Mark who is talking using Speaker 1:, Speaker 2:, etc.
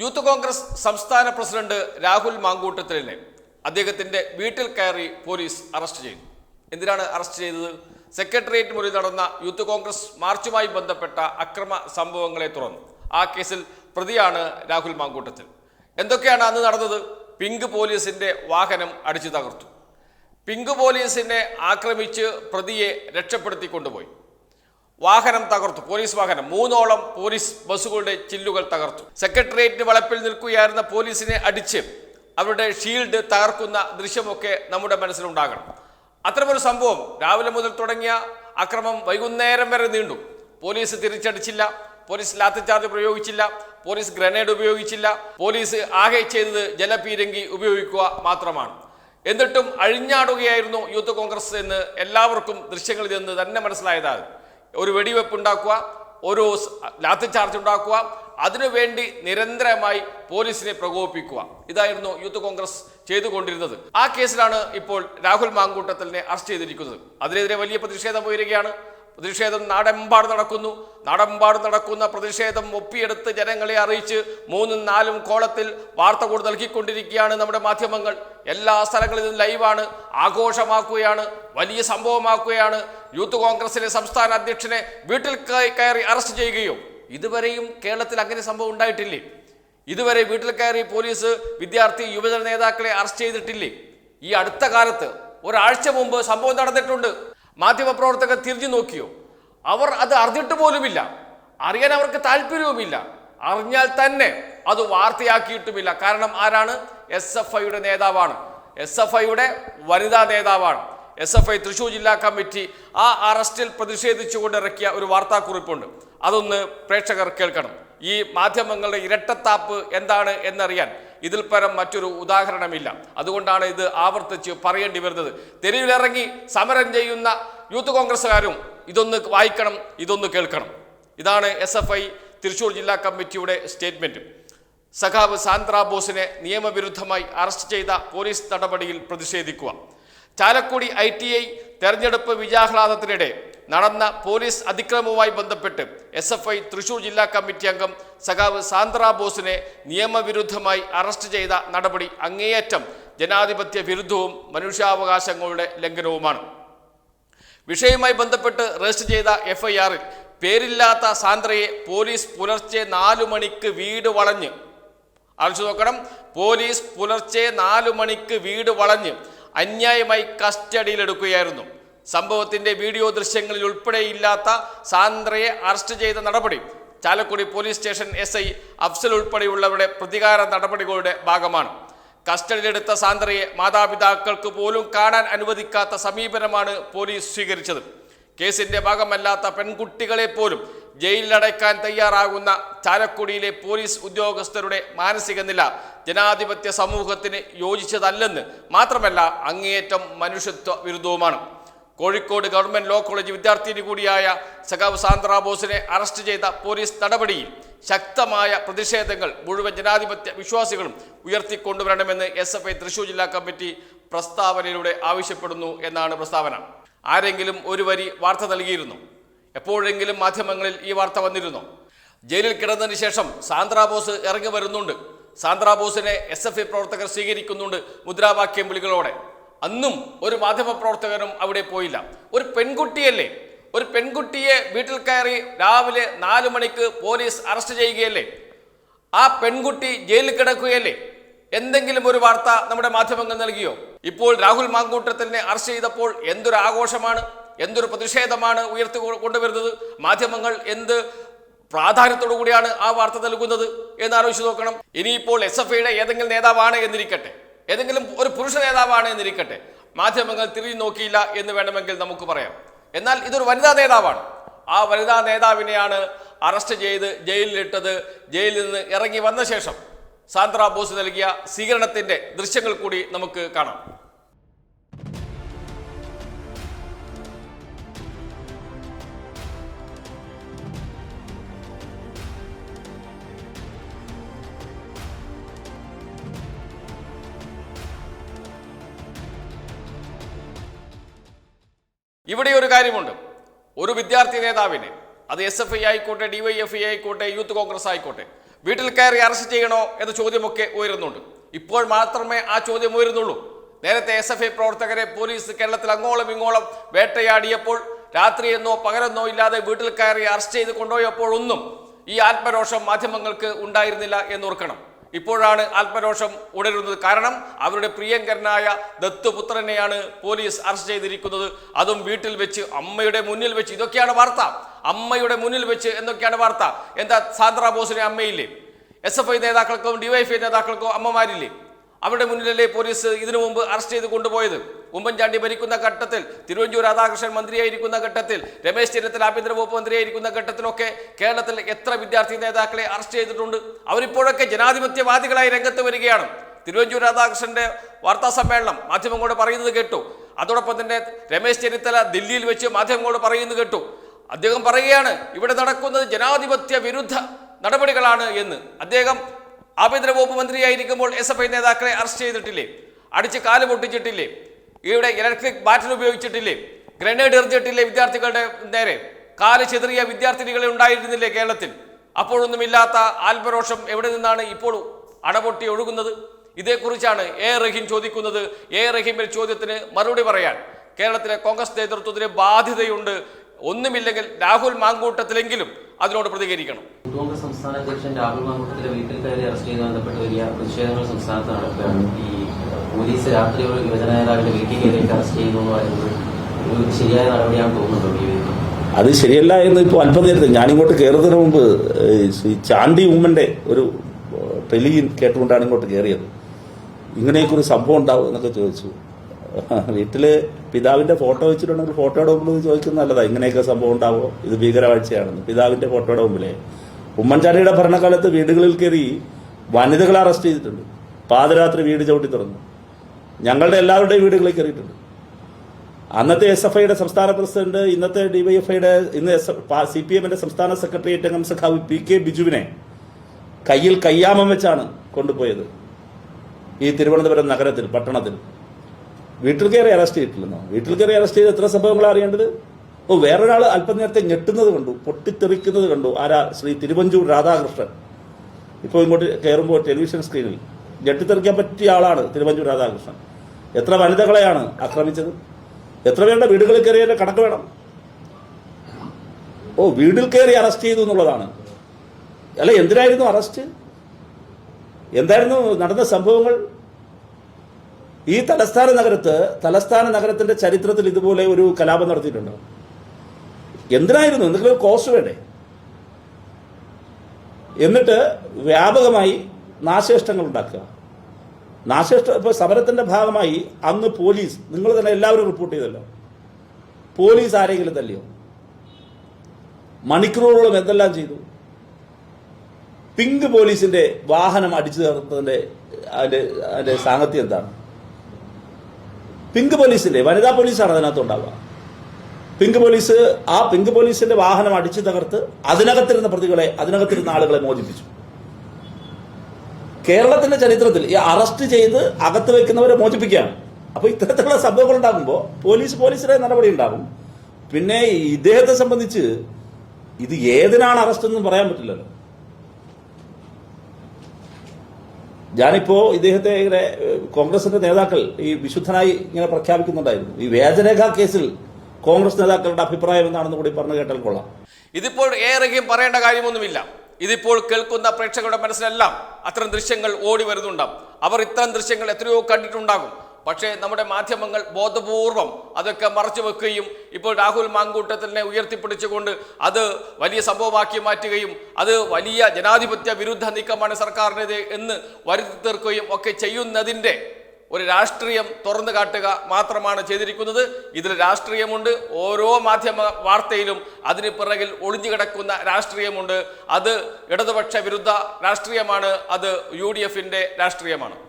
Speaker 1: Youth Congress സംസ്ഥാന president Rahul മാങ്കൂട്ടത്തിലിനെ അദ്ദേഹത്തിന്റെ വീട്ടിൽ കയറി പോലീസ് അറസ്റ്റ് ചെയ്തു. എന്തിനാണ് അറസ്റ്റ് ചെയ്തത്? സെക്രട്ടേറിയറ്റ് മുറി നടന്ന യൂത്ത് കോൺഗ്രസ് മാർച്ചുമായി ബന്ധപ്പെട്ട അക്രമ സംഭവങ്ങളെ തുടർന്ന് ആ കേസിൽ പ്രതിയാണ് രാഹുൽ മാങ്കൂട്ടത്തിൽ. എന്തൊക്കെയാണ് അന്ന് നടന്നത്? പിങ്ക് പോലീസിന്റെ വാഹനം അടിച്ചു തകർത്തു. പിങ്ക് പോലീസിനെ ആക്രമിച്ച് പ്രതിയെ രക്ഷപ്പെടുത്തി കൊണ്ടുപോയി. വാഹനം തകർത്തു. പോലീസ് വാഹനം. മൂന്നോളം പോലീസ് ബസ്സുകളുടെ ചില്ലുകൾ തകർത്തു. സെക്രട്ടേറിയറ്റിന് വളപ്പിൽ നിൽക്കുകയായിരുന്ന പോലീസിനെ അടിച്ച് അവരുടെ ഷീൽഡ് തകർക്കുന്ന ദൃശ്യമൊക്കെ നമ്മുടെ മനസ്സിലുണ്ടാകണം. അത്തരമൊരു സംഭവം രാവിലെ മുതൽ തുടങ്ങിയ അക്രമം വൈകുന്നേരം വരെ നീണ്ടു. പോലീസ് തിരിച്ചടിച്ചില്ല. പോലീസ് ലാത്തിച്ചാർജ് പ്രയോഗിച്ചില്ല. പോലീസ് ഗ്രനേഡ് ഉപയോഗിച്ചില്ല. പോലീസ് ആകെ ചെയ്തത് ജലപീരങ്കി ഉപയോഗിക്കുക മാത്രമാണ്. എന്നിട്ടും അഴിഞ്ഞാടുകയായിരുന്നു യൂത്ത് കോൺഗ്രസ് എന്ന് എല്ലാവർക്കും ദൃശ്യങ്ങളിൽ നിന്ന് തന്നെ മനസ്സിലായതാണ് ഒരു വെടിവെപ്പ് ഉണ്ടാക്കുക ഒരു ലാത്തി ചാർജ് ഉണ്ടാക്കുക അതിനുവേണ്ടി നിരന്തരമായി പോലീസിനെ പ്രകോപിപ്പിക്കുക. ഇതായിരുന്നു യൂത്ത് കോൺഗ്രസ് ചെയ്തുകൊണ്ടിരുന്നത്. ആ കേസിലാണ് ഇപ്പോൾ രാഹുൽ മാങ്കൂട്ടത്തലിനെ അറസ്റ്റ് ചെയ്തിരിക്കുന്നത്. അതിനെതിരെ വലിയ പ്രതിഷേധം ഉയരുകയാണ്. പ്രതിഷേധം നാടെമ്പാട് നടക്കുന്നു. നാടെമ്പാട് നടക്കുന്ന പ്രതിഷേധം ഒപ്പിയെടുത്ത് ജനങ്ങളെ അറിയിച്ച് മൂന്നും നാലും കോളത്തിൽ വാർത്ത കൂടി നൽകിക്കൊണ്ടിരിക്കുകയാണ് നമ്മുടെ മാധ്യമങ്ങൾ. എല്ലാ സ്ഥലങ്ങളിലും ലൈവാണ് ആഘോഷമാക്കുകയാണ് വലിയ സംഭവമാക്കുകയാണ്. യൂത്ത് കോൺഗ്രസിലെ സംസ്ഥാന അധ്യക്ഷനെ വീട്ടിൽ കയറി അറസ്റ്റ് ചെയ്യുകയും ഇതുവരെയും കേരളത്തിൽ അങ്ങനെ സംഭവം ഉണ്ടായിട്ടില്ലേ? ഇതുവരെ വീട്ടിൽ കയറി പോലീസ് വിദ്യാർത്ഥി യുവജന നേതാക്കളെ അറസ്റ്റ് ചെയ്തിട്ടില്ലേ? ഈ അടുത്ത കാലത്ത് ഒരാഴ്ച മുമ്പ് സംഭവം നടന്നിട്ടുണ്ട്. മാധ്യമപ്രവർത്തകർ തിരിഞ്ഞു നോക്കിയോ? അവർ അത് അറിഞ്ഞിട്ട് പോലുമില്ല. അറിയാൻ അവർക്ക് താല്പര്യവുമില്ല. അറിഞ്ഞാൽ തന്നെ അത് വാർത്തയാക്കിയിട്ടുമില്ല. കാരണം ആരാണ്? എസ് എഫ് ഐയുടെ നേതാവാണ്. എസ് എഫ് ഐയുടെ വനിതാ നേതാവാണ്. എസ് എഫ് ഐ തൃശൂർ ജില്ലാ കമ്മിറ്റി ആ അറസ്റ്റിൽ പ്രതിഷേധിച്ചുകൊണ്ട് ഇറക്കിയ ഒരു വാർത്താക്കുറിപ്പുണ്ട്. അതൊന്ന് പ്രേക്ഷകർ കേൾക്കണം. ഈ മാധ്യമങ്ങളുടെ ഇരട്ടത്താപ്പ് എന്താണ് എന്നറിയാൻ ഇതിൽ പരം മറ്റൊരു ഉദാഹരണമില്ല. അതുകൊണ്ടാണ് ഇത് ആവർത്തിച്ച് പറയേണ്ടി വരുന്നത്. തെരുവിലിറങ്ങി സമരം ചെയ്യുന്ന യൂത്ത് കോൺഗ്രസ്സുകാരും ഇതൊന്ന് വായിക്കണം ഇതൊന്ന് കേൾക്കണം. ഇതാണ് എസ് എഫ് ഐ തൃശൂർ ജില്ലാ കമ്മിറ്റിയുടെ സ്റ്റേറ്റ്മെന്റ് സഖാവ് സാന്ദ്ര ബോസിനെ നിയമവിരുദ്ധമായി അറസ്റ്റ് ചെയ്ത പോലീസ് നടപടിയിൽ പ്രതിഷേധിക്കുക. ചാലക്കുടി ഐ ടി ഐ തെരഞ്ഞെടുപ്പ് വിജയാഹ്ലാദത്തിനിടെ നടന്ന പോലീസ് അതിക്രമവുമായി ബന്ധപ്പെട്ട് എസ് എഫ് ഐ തൃശൂർ ജില്ലാ കമ്മിറ്റി അംഗം സഖാവ് സാന്ദ്ര ബോസിനെ നിയമവിരുദ്ധമായി അറസ്റ്റ് ചെയ്ത നടപടി അങ്ങേയറ്റം ജനാധിപത്യ വിരുദ്ധവും മനുഷ്യാവകാശങ്ങളുടെ ലംഘനവുമാണ്. വിഷയവുമായി ബന്ധപ്പെട്ട് രജിസ്റ്റർ ചെയ്ത എഫ്ഐആറിൽ പേരില്ലാത്ത സാന്ദ്രയെ പോലീസ് പുലർച്ചെ നാലു മണിക്ക് വീട് വളഞ്ഞ്. അറിച്ചു നോക്കണം. പോലീസ് പുലർച്ചെ നാലു മണിക്ക് വീട് വളഞ്ഞ് അന്യായമായി കസ്റ്റഡിയിൽ എടുക്കുകയായിരുന്നു സംഭവത്തിന്റെ വീഡിയോ ദൃശ്യങ്ങളിൽ ഉൾപ്പെടെയില്ലാത്ത സാന്ദ്രയെ അറസ്റ്റ് ചെയ്ത നടപടി Chalakudy police station S I Afsal ഉൾപ്പെടെയുള്ളവരുടെ പ്രതികാര നടപടികളുടെ ഭാഗമാണ്. കസ്റ്റഡിയിലെടുത്ത സാന്ദ്രയെ മാതാപിതാക്കൾക്ക് പോലും കാണാൻ അനുവദിക്കാത്ത സമീപനമാണ് പോലീസ് സ്വീകരിച്ചത്. കേസിന്റെ ഭാഗമല്ലാത്ത പെൺകുട്ടികളെ പോലും ജയിലിലടയ്ക്കാൻ തയ്യാറാകുന്ന ചാലക്കുടിയിലെ പോലീസ് ഉദ്യോഗസ്ഥരുടെ മാനസിക നില ജനാധിപത്യ സമൂഹത്തിന് യോജിച്ചതല്ലെന്ന് മാത്രമല്ല അങ്ങേയറ്റം മനുഷ്യത്വ വിരുദ്ധവുമാണ്. കോഴിക്കോട് ഗവൺമെന്റ് ലോ കോളേജ് വിദ്യാർത്ഥിനി കൂടിയായ സഖാവ് സാന്ദ്ര ബോസിനെ അറസ്റ്റ് ചെയ്ത പോലീസ് നടപടിയിൽ ശക്തമായ പ്രതിഷേധങ്ങൾ മുഴുവൻ ജനാധിപത്യ വിശ്വാസികളും ഉയർത്തിക്കൊണ്ടുവരണമെന്ന് എസ് എഫ് ഐ തൃശൂർ ജില്ലാ കമ്മിറ്റി പ്രസ്താവനയിലൂടെ ആവശ്യപ്പെടുന്നു എന്നാണ് പ്രസ്താവന. ആരെങ്കിലും ഒരു വരി വാർത്ത നൽകിയിരുന്നു. എപ്പോഴെങ്കിലും മാധ്യമങ്ങളിൽ ഈ വാർത്ത വന്നിരുന്നു. ജയിലിൽ കിടന്നതിന് ശേഷം സാന്ദ്ര ബോസ് ഇറങ്ങി വരുന്നുണ്ട്. സാന്ദ്ര ബോസിനെ എസ് എഫ് ഐ പ്രവർത്തകർ സ്വീകരിക്കുന്നുണ്ട് മുദ്രാവാക്യം വിളികളോടെ. അന്നും ഒരു മാധ്യമ പ്രവർത്തകനും അവിടെ പോയില്ല. ഒരു പെൺകുട്ടിയല്ലേ? ഒരു പെൺകുട്ടിയെ വീട്ടിൽ കയറി രാവിലെ നാലു മണിക്ക് പോലീസ് അറസ്റ്റ് ചെയ്യുകയല്ലേ? ആ പെൺകുട്ടി ജയിലിൽ കിടക്കുകയല്ലേ? എന്തെങ്കിലും ഒരു വാർത്ത നമ്മുടെ മാധ്യമങ്ങൾ നൽകിയോ? ഇപ്പോൾ രാഹുൽ മാങ്കൂട്ടത്തിനെ അറസ്റ്റ് ചെയ്തപ്പോൾ എന്തൊരു ആഘോഷമാണ് എന്തൊരു പ്രതിഷേധമാണ് ഉയർത്തി കൊണ്ടുവരുന്നത്? മാധ്യമങ്ങൾ എന്ത് പ്രാധാന്യത്തോടു കൂടിയാണ് ആ വാർത്ത നൽകുന്നത് എന്ന് ആലോചിച്ച് നോക്കണം. ഇനിയിപ്പോൾ എസ് എഫ് ഐയുടെ ഏതെങ്കിലും നേതാവാണ് എന്നിരിക്കട്ടെ. ഏതെങ്കിലും ഒരു പുരുഷ നേതാവാണ് എന്നിരിക്കട്ടെ. മാധ്യമങ്ങൾ തിരിഞ്ഞു നോക്കിയില്ല എന്ന് വേണമെങ്കിൽ നമുക്ക് പറയാം. എന്നാൽ ഇതൊരു വനിതാ നേതാവാണ്. ആ വനിതാ നേതാവിനെയാണ് അറസ്റ്റ് ചെയ്ത് ജയിലിലിട്ടത്. ജയിലിൽ നിന്ന് ഇറങ്ങി വന്ന ശേഷം സാന്ദ്ര ബോസ് നൽകിയ സ്വീകരണത്തിന്റെ ദൃശ്യങ്ങൾ കൂടി നമുക്ക് കാണാം. ഇവിടെ ഒരു കാര്യമുണ്ട്. ഒരു വിദ്യാർത്ഥി നേതാവിനെ അത് എസ് എഫ് ഐ ആയിക്കോട്ടെ ഡിവൈഎഫ് ഐ ആയിക്കോട്ടെ യൂത്ത് കോൺഗ്രസ് ആയിക്കോട്ടെ വീട്ടിൽ കയറി അറസ്റ്റ് ചെയ്യണോ എന്ന ചോദ്യമൊക്കെ ഉയരുന്നുണ്ട്. ഇപ്പോൾ മാത്രമേ ആ ചോദ്യം ഉയരുന്നുള്ളൂ. നേരത്തെ എസ് എഫ് ഐ പ്രവർത്തകരെ പോലീസ് കേരളത്തിൽ അങ്ങോളം ഇങ്ങോളം വേട്ടയാടിയപ്പോൾ രാത്രിയെന്നോ പകരെന്നോ ഇല്ലാതെ വീട്ടിൽ കയറി അറസ്റ്റ് ചെയ്ത് കൊണ്ടുപോയപ്പോഴൊന്നും ഈ ആത്മരോഷം മാധ്യമങ്ങൾക്ക് ഉണ്ടായിരുന്നില്ല എന്നോർക്കണം ഇപ്പോഴാണ് ആത്മരോഷം ഉണരുന്നത്. കാരണം അവരുടെ പ്രിയങ്കരനായ ദത്തുപുത്രനെയാണ് പോലീസ് അറസ്റ്റ് ചെയ്തിരിക്കുന്നത്. അതും വീട്ടിൽ വെച്ച് അമ്മയുടെ മുന്നിൽ വെച്ച്. ഇതൊക്കെയാണ് വാർത്ത. അമ്മയുടെ മുന്നിൽ വെച്ച് എന്നൊക്കെയാണ് വാർത്ത. എന്താ സാന്ദ്ര ബോസിനെ അമ്മയില്ലേ? എസ് എഫ് ഐ നേതാക്കൾക്കോ ഡിവൈഎഫ്ഐ നേതാക്കൾക്കോ അമ്മമാരില്ലേ? അവരുടെ മുന്നിലല്ലേ പോലീസ് ഇതിനു മുമ്പ് അറസ്റ്റ് ചെയ്ത് കൊണ്ടുപോയത്? ഉമ്മൻചാണ്ടി ഭരിക്കുന്ന ഘട്ടത്തിൽ തിരുവഞ്ചൂർ രാധാകൃഷ്ണൻ മന്ത്രിയായിരിക്കുന്ന ഘട്ടത്തിൽ രമേശ് ചെന്നിത്തല ആഭ്യന്തര വകുപ്പ് മന്ത്രിയായിരിക്കുന്ന ഘട്ടത്തിലൊക്കെ കേരളത്തിൽ എത്ര വിദ്യാർത്ഥി നേതാക്കളെ അറസ്റ്റ് ചെയ്തിട്ടുണ്ട്? അവരിപ്പോഴൊക്കെ ജനാധിപത്യവാദികളായി രംഗത്ത് വരികയാണ്. തിരുവഞ്ചൂർ രാധാകൃഷ്ണന്റെ വാർത്താ സമ്മേളനം മാധ്യമങ്ങളോട് പറയുന്നത് കേട്ടു. അതോടൊപ്പം തന്നെ രമേശ് ചെന്നിത്തല ദില്ലിയിൽ വെച്ച് മാധ്യമങ്ങളോട് പറയുന്നത് കേട്ടു. അദ്ദേഹം പറയുകയാണ് ഇവിടെ നടക്കുന്നത് ജനാധിപത്യ വിരുദ്ധ നടപടികളാണ് എന്ന്. അദ്ദേഹം ആഭ്യന്തര വകുപ്പ് മന്ത്രിയായിരിക്കുമ്പോൾ എസ് എഫ് ഐ നേതാക്കളെ അറസ്റ്റ് ചെയ്തിട്ടില്ലേ? അടിച്ച് കാൽ പൊട്ടിച്ചിട്ടില്ലേ? ഇവിടെ ഇലക്ട്രിക് ബാറ്റർ ഉപയോഗിച്ചിട്ടില്ലേ? ഗ്രനേഡ് എറിഞ്ഞിട്ടില്ലേ വിദ്യാർത്ഥികളുടെ നേരെ? കാൽ ചെതറിയ വിദ്യാർത്ഥിനികളെ ഉണ്ടായിരുന്നില്ലേ കേരളത്തിൽ? അപ്പോഴൊന്നുമില്ലാത്ത ആത്മരോഷം എവിടെ നിന്നാണ് ഇപ്പോൾ അടപൊട്ടി ഒഴുകുന്നത്? ഇതേക്കുറിച്ചാണ് എ റഹീം ചോദിക്കുന്നത്. എ റഹീമിന്റെ ചോദ്യത്തിന് മറുപടി പറയാൻ. കേരളത്തിലെ കോൺഗ്രസ് നേതൃത്വത്തിന് ബാധ്യതയുണ്ട്. ഒന്നുമില്ലെങ്കിൽ രാഹുൽ മാങ്കൂട്ടത്തിലെങ്കിലും അതിനോട് പ്രതികരിക്കണം.
Speaker 2: കോൺഗ്രസ് സംസ്ഥാന അധ്യക്ഷൻ രാഹുൽ മാങ്കൂട്ടത്തിലെ വീട്ടിൽ കയറി അറസ്റ്റ് ചെയ്ത് ബന്ധപ്പെട്ട് വലിയ പ്രതിഷേധങ്ങൾ സംസ്ഥാനത്ത് നടക്കുകയാണ്. ഈ പോലീസ് രാത്രി ഒരു യുവജന നേതാവിന്റെ വീട്ടിൽ കയറിയിട്ട് അറസ്റ്റ് ചെയ്യുന്നു പറയുന്നത് ഒരു ശരിയായ നടപടിയാണെന്ന് തോന്നുന്നുണ്ടോ ഈ
Speaker 3: അത് ശരിയല്ല എന്ന് ഇപ്പോൾ അല്പം നേരത്തെ ഞാനിങ്ങോട്ട് കയറുന്നതിന് മുമ്പ് ശ്രീ ചാണ്ടി ഉമ്മന്റെ ഒരു ടെലിയിൽ കേട്ടുകൊണ്ടാണ് ഇങ്ങോട്ട് കയറിയത് ഇങ്ങനെയൊക്കെ ഒരു സംഭവം ഉണ്ടാവും എന്നൊക്കെ ചോദിച്ചു. വീട്ടിൽ പിതാവിന്റെ ഫോട്ടോ വെച്ചിട്ടുണ്ടെങ്കിൽ ഫോട്ടോയുടെ മുമ്പിൽ ചോദിക്കുന്നത് നല്ലതാ ഇങ്ങനെയൊക്കെ സംഭവം ഉണ്ടാവോ? ഇത് ഭീകരവാഴ്ചയാണെന്ന്. പിതാവിന്റെ ഫോട്ടോയുടെ മുമ്പിലെ. ഉമ്മൻചാണ്ടിയുടെ ഭരണകാലത്ത് വീടുകളിൽ കയറി വനിതകളെ അറസ്റ്റ് ചെയ്തിട്ടുണ്ട്. പാതിരാത്രി വീട് ചവിട്ടി തുറന്നു. ഞങ്ങളുടെ എല്ലാവരുടെയും വീടുകളിൽ കയറിയിട്ടുണ്ട്. അന്നത്തെ എസ് എഫ് ഐയുടെ സംസ്ഥാന പ്രസിഡന്റ് ഇന്നത്തെ ഡിവൈഎഫ്ഐയുടെ ഇന്ന് എസ് സി പി എമ്മിന്റെ സംസ്ഥാന സെക്രട്ടേറിയറ്റ് അംഗം സഖാവ് പി കെ ബിജുവിനെ കയ്യിൽ കയ്യാമം വെച്ചാണ് കൊണ്ടുപോയത്. ഈ തിരുവനന്തപുരം നഗരത്തിൽ പട്ടണത്തിൽ. വീട്ടിൽ കയറി അറസ്റ്റ് ചെയ്തിട്ടില്ലെന്നോ? വീട്ടിൽ കയറി അറസ്റ്റ് ചെയ്ത് എത്ര സംഭവങ്ങൾ അറിയേണ്ടത്? ഓ വേറൊരാൾ അല്പം നേരത്തെ ഞെട്ടുന്നത് കണ്ടു പൊട്ടിത്തെറിക്കുന്നത് കണ്ടു. ആരാ? ശ്രീ തിരുവഞ്ചൂർ രാധാകൃഷ്ണൻ. ഇപ്പോൾ ഇങ്ങോട്ട് കയറുമ്പോൾ ടെലിവിഷൻ സ്ക്രീനിൽ ഞെട്ടിത്തെറിക്കാൻ പറ്റിയ ആളാണ് തിരുവഞ്ചൂർ രാധാകൃഷ്ണൻ. എത്ര വനിതകളെയാണ് ആക്രമിച്ചത്? എത്ര പേരുടെ വീടുകളിൽ കയറിയതിന്റെ കണക്ക് വേണം? ഓ വീടിൽ കയറി അറസ്റ്റ് ചെയ്തു എന്നുള്ളതാണ്. അല്ല എന്തിനായിരുന്നു അറസ്റ്റ്? എന്തായിരുന്നു നടന്ന സംഭവങ്ങൾ? ഈ തലസ്ഥാന നഗരത്ത് തലസ്ഥാന നഗരത്തിന്റെ ചരിത്രത്തിൽ ഇതുപോലെ ഒരു കലാപം നടത്തിയിട്ടുണ്ടോ. എന്തിനായിരുന്നു? എന്തെങ്കിലും കോസ് വേണ്ടേ? എന്നിട്ട് വ്യാപകമായി നാശനഷ്ടങ്ങൾ ഉണ്ടാക്കുക. നാശനഷ്ട ഇപ്പൊ സമരത്തിന്റെ ഭാഗമായി അന്ന് പോലീസ് നിങ്ങൾ തന്നെ എല്ലാവരും റിപ്പോർട്ട് ചെയ്തല്ലോ. പോലീസ് ആരെങ്കിലും തല്ലിയോ? മണിക്കൂറുകളും എന്തെല്ലാം ചെയ്തു? പിങ്ക് പോലീസിന്റെ വാഹനം അടിച്ചു തീർത്തതിന്റെ അതിന്റെ അതിന്റെ സാങ്കത്യം എന്താണ്? പിങ്ക് പോലീസിന്റെ വനിതാ പോലീസാണ് അതിനകത്ത് ഉണ്ടാവുക. പിങ്ക് പോലീസ് ആ പിങ്ക് പോലീസിന്റെ വാഹനം അടിച്ചു തകർത്ത് അതിനകത്തിരുന്ന പ്രതികളെ അതിനകത്തിരുന്ന ആളുകളെ മോചിപ്പിച്ചു. കേരളത്തിന്റെ ചരിത്രത്തിൽ ഈ അറസ്റ്റ് ചെയ്ത് അകത്ത് വെക്കുന്നവരെ മോചിപ്പിക്കുകയാണ്. അപ്പൊ ഇത്തരത്തിലുള്ള സംഭവങ്ങൾ ഉണ്ടാകുമ്പോൾ പോലീസ് പോലീസിന്റെ നടപടി ഉണ്ടാകും. പിന്നെ ഇദ്ദേഹത്തെ സംബന്ധിച്ച് ഇത് ഏതിനാണ് അറസ്റ്റ് എന്ന് പറയാൻ പറ്റില്ലല്ലോ. ഞാനിപ്പോ ഇദ്ദേഹത്തെ ഇങ്ങനെ കോൺഗ്രസിന്റെ നേതാക്കൾ ഈ വിശുദ്ധനായി ഇങ്ങനെ പ്രഖ്യാപിക്കുന്നുണ്ടായിരുന്നു. ഈ വേദരേഖ കേസിൽ കോൺഗ്രസ് നേതാക്കളുടെ അഭിപ്രായം എന്താണെന്ന് കൂടി പറഞ്ഞു കേട്ടാൽ കൊള്ളാം.
Speaker 1: ഇതിപ്പോൾ ഏറെയും പറയേണ്ട കാര്യമൊന്നുമില്ല. ഇതിപ്പോൾ കേൾക്കുന്ന പ്രേക്ഷകരുടെ മനസ്സിലെല്ലാം അത്തരം ദൃശ്യങ്ങൾ ഓടി വരുന്നുണ്ടാവും. അവർ ഇത്തരം ദൃശ്യങ്ങൾ എത്രയോ കണ്ടിട്ടുണ്ടാകും. പക്ഷേ നമ്മുടെ മാധ്യമങ്ങൾ ബോധപൂർവം അതൊക്കെ മറച്ചു വെക്കുകയും ഇപ്പോൾ രാഹുൽ മാങ്കൂട്ടത്തിനെ ഉയർത്തിപ്പിടിച്ചുകൊണ്ട് അത് വലിയ സംഭവമാക്കി മാറ്റുകയും അത് വലിയ ജനാധിപത്യ വിരുദ്ധ നീക്കമാണ് സർക്കാരിന്റെ എന്ന് വരുത്തി തീർക്കുകയും ഒക്കെ ചെയ്യുന്നതിന്റെ ഒരു രാഷ്ട്രീയം തുറന്നു കാട്ടുക മാത്രമാണ് ചെയ്തിരിക്കുന്നത്. ഇതിൽ രാഷ്ട്രീയമുണ്ട്. ഓരോ മാധ്യമ വാർത്തയിലും അതിന് പിറകിൽ ഒളിഞ്ഞു കിടക്കുന്ന രാഷ്ട്രീയമുണ്ട്. അത് ഇടതുപക്ഷ വിരുദ്ധ രാഷ്ട്രീയമാണ്. അത് യു രാഷ്ട്രീയമാണ്.